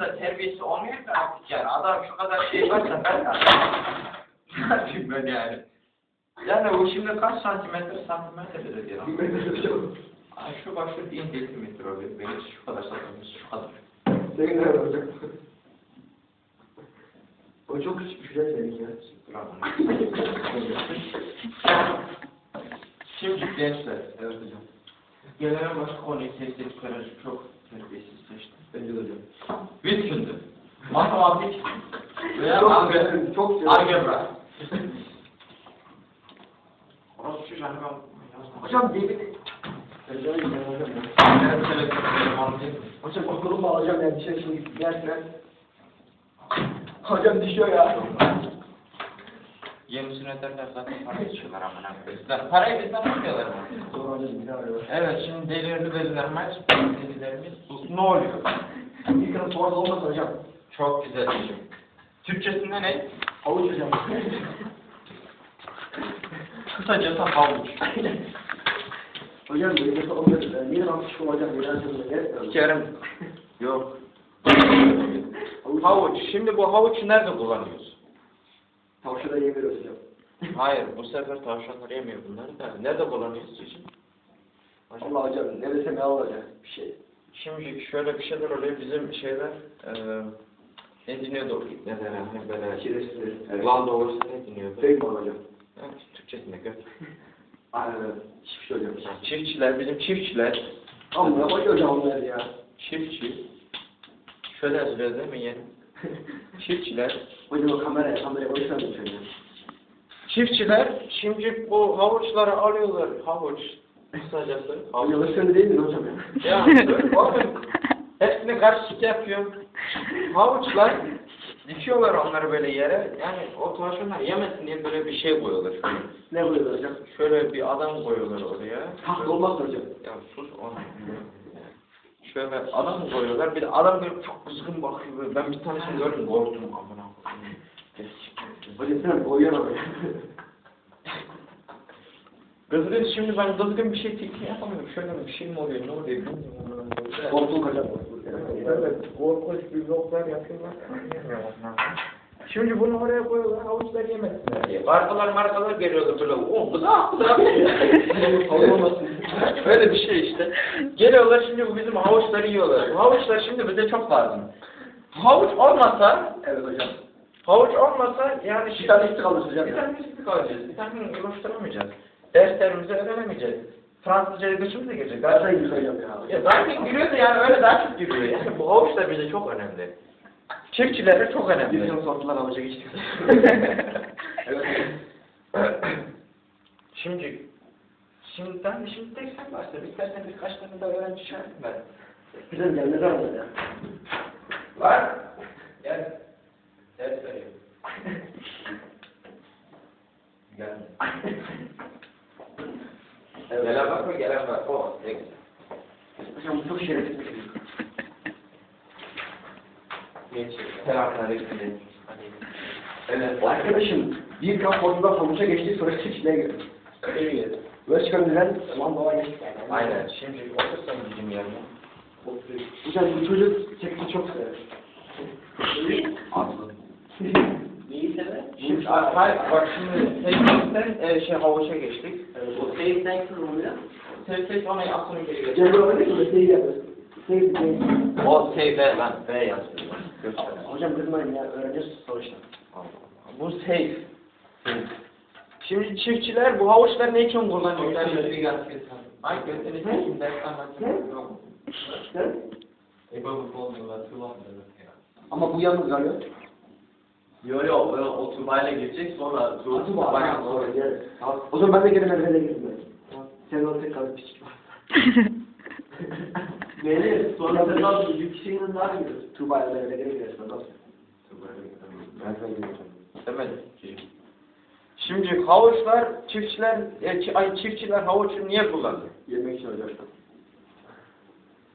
da terbiyesi olmuyor ki artık yani. Adam şu kadar şey varsa ben de ne yapayım ben yani. Yani o şimdi kaç santimetre santimetre diyor. Ay şu bak şu bin desimetre oluyor. Benim şu kadar santimetre şu kadar. Senin nerede hocam? O çok küçük bir şey senin ya. Şimdi gençler. Evet hocam. Gelen başka konuyu seçtik. Çok terbiyesiz. Bence de hocam. Bütündü. Matematik veya Çok algebra. çok. Algebra. Orası şu hani ben. Hocam demir... Hocam okulumu alacağım yani dışarı şimdi giderken. Hocam düşüyor ya. Yenisini öderler zaten para içiyorlar amına koyayım. Parayı bizden almıyorlar mı? Evet şimdi delirli delilerimiz, delilerimiz ne oluyor? Bir kere soru olmaz hocam. Çok güzel hocam. Türkçesinde ne? Havuç hocam. Kısacası havuç. hocam bir kere olmaz. Niye şu hocam? Neden gerek Sikerim. Yok. Havuç. Şimdi bu havucu nerede kullanıyoruz? Tavşana yem veriyoruz hocam. Hayır, bu sefer tavşanlar yemiyor bunları da. Nerede kullanıyoruz için? Allah hocam ne desem ne olacak bir şey. Şimdi şöyle bir şeyler oluyor. Bizim şeyler eee ne deniyordu? Ne denir? Hani böyle Şerefsizler. Evet. Lan doğrusu ne deniyordu? Fake mi hocam? Evet, Türkçesinde gör. Aynen öyle. Hiçbir şey hocam. Çiftçiler, bizim çiftçiler. Amma hoca hocam onlar ya. Çiftçi. Şöyle yazılıyor değil mi yeğenim? Çiftçiler. Hocam kameraya, kameraya mi şöyle? Çiftçiler şimdi bu havuçları alıyorlar. Havuç. Kısacası. Havuç. Hocam sen de değil mi hocam ya? Ya oğlum hepsini karışık yapıyor. Havuçlar dikiyorlar onları böyle yere. Yani o tavşanlar yemesin diye böyle bir şey koyuyorlar. Ne buyuruyor hocam? şöyle bir adam koyuyorlar oraya. Taht olmaz mı hocam? Ya sus onu. Şöyle adam koyuyorlar. Bir de adam böyle çok kızgın bakıyor. Böyle. Ben bir tanesini gördüm korktum amına koyayım. Hocam ama ya. Kızgın şimdi ben kızgın bir şey tekniği yapamıyorum. Şöyle bir şey mi oluyor ne oluyor bilmiyorum. Korktuk hocam. Evet, korkunç bir vloglar yapıyorlar. Şimdi bunu oraya koyuyorlar, havuçlar yemesinler diye. Markalar markalar geliyorlar böyle, o gıda gıda. Olmasın. Öyle bir şey işte. Geliyorlar şimdi bu bizim havuçları yiyorlar. Bu havuçlar şimdi bize çok lazım. Havuç olmasa, Evet hocam. havuç olmasa yani Bir şimdi tane eksik kalmış hocam. bir tane eksik kalacağız. Bir tane ulaştıramayacağız. Derslerimizi öğrenemeyeceğiz. Fransızca'ya göçümüz de gelecek. Zaten iyi hocam ya. Ya zaten giriyor da yani öyle daha çok giriyor. Yani bu havuç da bize çok önemli. Çiftçilere çok Bir önemli. sene sordular havuca geçtik. evet şimdi şimdi ben de şimdi tek sen başla. İstersen birkaç tane daha öğrenci çağırayım ben. Güzel gelmez ama ya. Var. Gel. Ders vereyim. Gel. Evet. Gelen var mı? Gelen var. O. Ne güzel. Hocam bu çok şerefsiz bir şey. Geç. Selamünaleyküm. Evet. Arkadaşım bir kamp modunda havuça geçtik sonra çiftçiliğe girdik. Evet. Böyle düzen lan baba geçtik yani. Aynen. Şimdi otursan bizim yanıma. Hocam bu çocuk seksi çok sever. Aslı. Neyi sever? Şimdi, hayır, bak şimdi teyzemizden e, şey havuça geçtik. O seyirden kırılıyor. Teyzemiz ona aklını geri getirdi. Cemre öyle mi? Seyir yapıyoruz. Seyir seyir. O seyve lan, B yazıyor. Hocam kızmayın ya öğreneceğiz sonuçta. Bu safe. Şimdi çiftçiler bu havuçları ne için kullanıyorlar? Ay götünü tuğla Ama bu yalnız galiba. Yo yo, böyle oturmayla girecek sonra var. Bayağı sonra. O zaman ben de merhaba girdim ben. Sen orada kalıp var. Beni sonra sen nasıl bir kişinin daha gidiyorsun. Tuğba'ya da öyle gene girersin. Nasıl? Demedim. Şimdi havuçlar, çiftçiler, e, ay çiftçiler havucu niye kullanıyor? Yemek için hocam.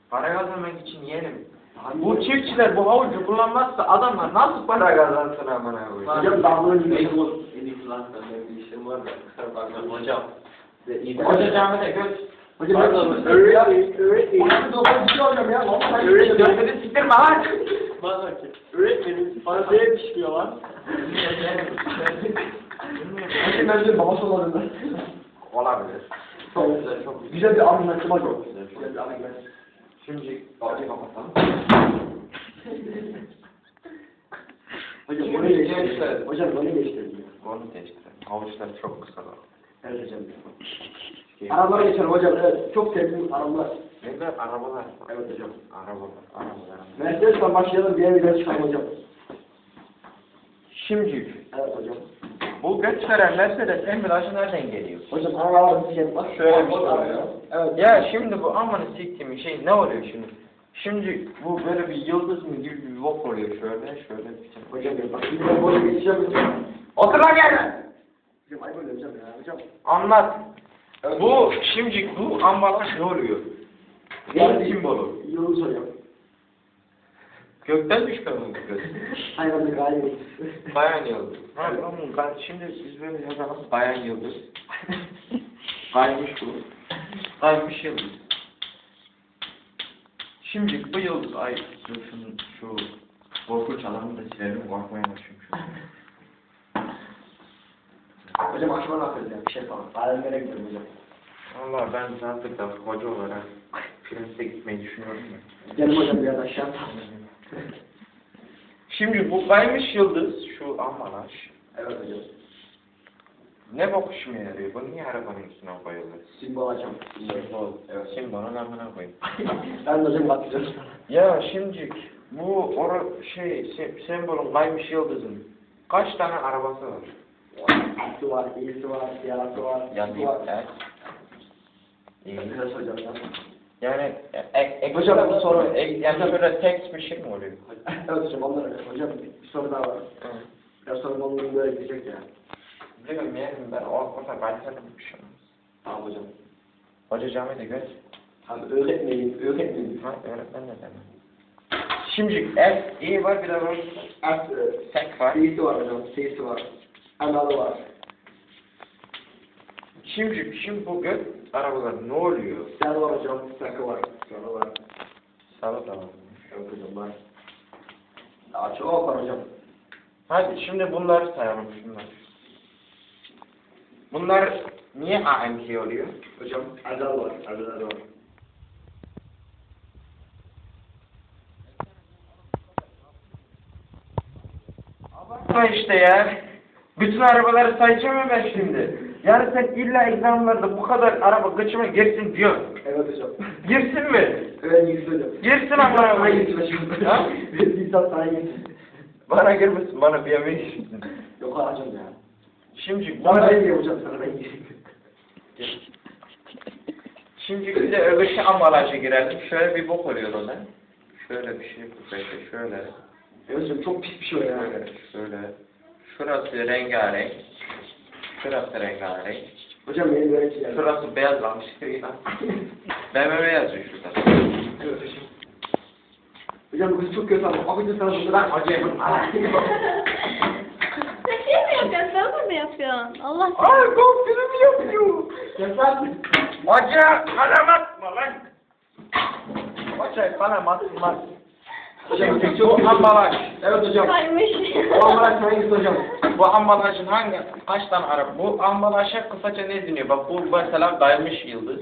Para kazanmak için yeğenim. Bu çiftçiler bu havucu kullanmazsa adamlar nasıl para kazansın amına koyayım? Hocam damlığın gibi. En iyi falan ben bir işim var da bakma hocam. Koca camide göz. Hocam. Öyle değil. Hocam dokuz hocam ya. Öyle gözünü siktirme lan. Bak bakayım. Öğretmenim bana böyle pişiyor lan. Hocam ben de babası ben. Olabilir. Çok güzel, çok güzel. Güzel bir anlaşma çok güzel. Güzel bir anlaşma. Şimdi orayı kapatalım. Hocam bunu geçtirelim. Hocam bunu geçtirelim. Onu değiştirelim. Havuçlar çok kısa. Evet hocam. Arabalara geçelim hocam. Evet, çok sevdiğim arabalar. Neler? Arabalar. Evet hocam. Arabalar. Arabalar. Mercedes'ten başlayalım, diğer bir çıkalım hocam. Şimdi Evet hocam. bu göç veren Mercedes emlacı nereden geliyor? Hocam arabalar bir şey var. Şöyle bir şey oluyor. Evet. Ya şimdi bu amanı siktiğim şey ne oluyor şimdi? Şimdi bu böyle bir yıldız mı gibi bir vok oluyor şöyle şöyle bir şey. Hocam ben bak şimdi ben böyle geçeceğim hocam. Otur lan yerine. Hocam ayıp oluyor hocam ya hocam. Anlat. Bu şimdi bu ambalaj ne oluyor? Neyin simbolü? Yıldız hocam. Gökten düşmüyor mu bu göz? Hayvan bir gayet. Bayan yıldız. Ha, tamam. Ben- Şimdi biz böyle yazalım. Bayan yıldız. Kaymış bu. Kaymış yıldız. Şimdi bu yıldız ay şunu şu korkunç alanı da silelim korkmaya şu. Hocam akşama ne yapıyoruz ya? Bir şey falan. Alemlere gidelim hocam. Valla ben artık da hoca olarak Prens'e gitmeyi düşünüyorum. Gelin hocam biraz aşağı. Şimdi bu kaymış yıldız şu ambalaj. Evet hocam. Ne bok işime yarıyor? Bu niye arabanın üstüne koyulur? Simbol hocam. Simbol. Evet. Simbolun amına koyayım. ben de hocam sana. Ya şimdi bu ora şey se, sembolün kaymış yıldızın kaç tane arabası var? Aklı var, iyisi var, siyahsı var, iyisi var. evet. İyi. Evet hocam ya. Yani e, ek, Hocam, bu soru- ek, yani şöyle tek bir şey mi oluyor? Evet hocam onlar hocam bir soru daha var. Biraz sonra onun böyle gidecek ya. Biliyorum yani ben o orada kaliteli bir şey. Tamam hocam. Hoca camide göz. Abi öğretmeyin, öğretmeyin. Ha öğretmen ne demek? Şimdi F, E var bir de var. Art, e, Tek var. C'si var hocam, C'si var. Analı var. Şimdi, şimdi bu göz arabalar ne oluyor? Siyahı var hocam, sakı var. Sarı var. Sarı var. Evet hocam var. Daha çok var hocam. Hadi şimdi bunları sayalım şunlar. Bunlar niye AMK oluyor? Hocam azal var, azal var. Abartma işte ya. Bütün arabaları sayacağım mı ben şimdi? Yani sen illa egzamlarda bu kadar araba gıçıma girsin diyor. Evet hocam. Girsin mi? Evet iyisi hocam. Girsin amına Sana koyayım. iyisi hocam. İnsan sana iyisi. Bana girmesin, bana bir yemeği girsin. Yok hocam ya. Şimdi Bana ben diyeyim hocam sana ben diyeyim. Şimdi bir de öbürki ambalaja girelim. Şöyle bir bok oluyor ona. Şöyle bir şey bu böyle şöyle. Evet hocam çok pis bir şey o ya. Şöyle, şöyle. Şurası rengarenk. Şurası rengarenk. Hocam benim böyle şey Şurası beyaz kalmış. BMW yazıyor şurada. Evet hocam. Hocam kız çok kötü ama abi de sana bunu Lan hocam. Sen şey mi yapıyorsun? Sen mi yapıyorsun? Allah Ay komşum yapıyor. Yasak. Hoca kalem atma lan. Hoca kalem atma. Hocam Şimdi çok bu ambalaj. Evet hocam. kaymış. O ambalaj hangisi hocam? Bu ambalajın hangi kaç tane araba? Bu ambalaja kısaca ne deniyor? Bak bu mesela kaymış yıldız.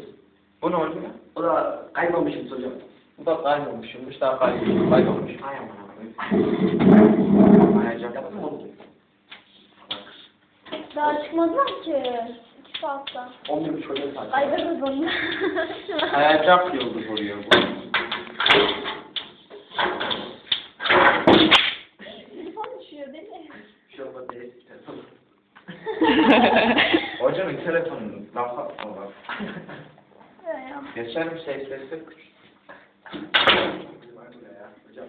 Bu ne oluyor? O da kaymamışız hocam. Bu da kaymamışmış, daha kaymış, kaymamış. Ay aman Ayacak mı? Daha çıkmadılar ki. İki saatten. 11 buçuk hocam saat. Kaydırırız onu. Ayacak yıldız oluyor bu. Telefon düşüyor değil mi? Bir şey olmaz değil. Hocanın telefonunu laf atma bak. Ya. Geçerim küçük. Hocam.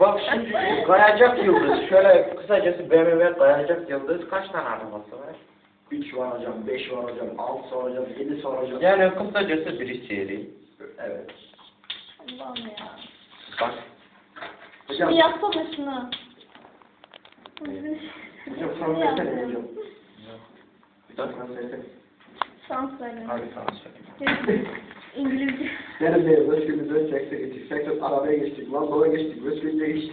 Bak şimdi kayacak yıldız. Şöyle kısacası BMW kayacak yıldız kaç tane arabası var? 3 var hocam, 5 var hocam, 6 var hocam, 7 var hocam. Yani kısacası bir seri. Evet. Allah'ım ya. Bak. Hocam, Bir yapsana şunu. hocam sana versene hocam. Hocam sana versene. Şans verin. Hadi sana söyleyeyim. İngilizce. Benim de özgürlüğümüzü çekse geçtik. Arabaya geçtik, London'a geçtik, Özgürlüğe geçtik.